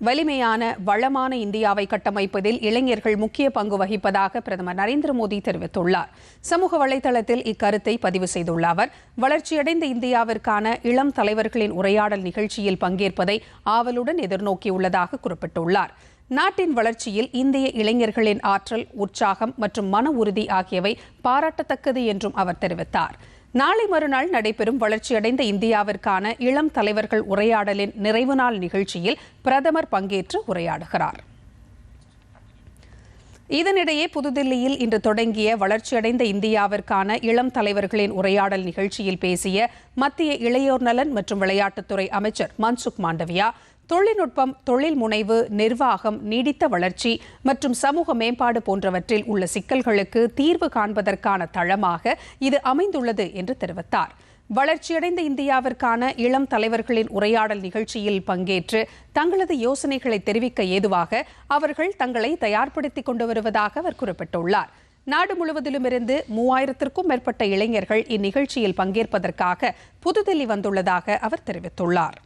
வலிமையான வளமான இந்தியாவை கட்டமைப்பதில் இளைஞர்கள் முக்கிய பங்கு வகிப்பதாக பிரதமர் நரேந்திர மோடி தெரிவித்துள்ளார். சமூக வலைதளத்தில் இக்கருத்தை பதிவு செய்துள்ள அவர் வளர்ச்சியடைந்த இந்தியாவிற்கான இளம் தலைவர்களின் உரையாடல் நிகழ்ச்சியில் பங்கேற்பதை ஆவலுடன் எதிர்நோக்கியுள்ளதாக குறிப்பிட்டுள்ளார். நாட்டின் வளர்ச்சியில் இந்திய இளைஞர்களின் ஆற்றல் உற்சாகம் மற்றும் மன உறுதி ஆகியவை பாராட்டத்தக்கது என்றும் அவர் தெரிவித்தார். நாளை மறுநாள் நடைபெறும் வளர்ச்சியடைந்த இந்தியாவிற்கான இளம் தலைவர்கள் உரையாடலின் நிறைவு நாள் நிகழ்ச்சியில் பிரதமர் பங்கேற்று உரையாடுகிறார். இதனிடையே புதுதில்லியில் இன்று தொடங்கிய வளர்ச்சியடைந்த இந்தியாவிற்கான இளம் தலைவர்களின் உரையாடல் நிகழ்ச்சியில் பேசிய மத்திய இளையோர் நலன் மற்றும் விளையாட்டுத்துறை அமைச்சர் மன்சுக் மாண்டவியா தொழில்நுட்பம் தொழில் முனைவு நிர்வாகம் நீடித்த வளர்ச்சி மற்றும் சமூக மேம்பாடு போன்றவற்றில் உள்ள சிக்கல்களுக்கு தீர்வு காண்பதற்கான தளமாக இது அமைந்துள்ளது என்று தெரிவித்தார். வளர்ச்சியடைந்த இந்தியாவிற்கான இளம் தலைவர்களின் உரையாடல் நிகழ்ச்சியில் பங்கேற்று தங்களது யோசனைகளை தெரிவிக்க ஏதுவாக அவர்கள் தங்களை தயார்படுத்திக் கொண்டு வருவதாக அவர் குறிப்பிட்டுள்ளார். நாடு முழுவதிலுமிருந்து மூவாயிரத்திற்கும் மேற்பட்ட இளைஞர்கள் இந்நிகழ்ச்சியில் பங்கேற்பதற்காக புதுதில்லி வந்துள்ளதாக அவர் தெரிவித்துள்ளார்.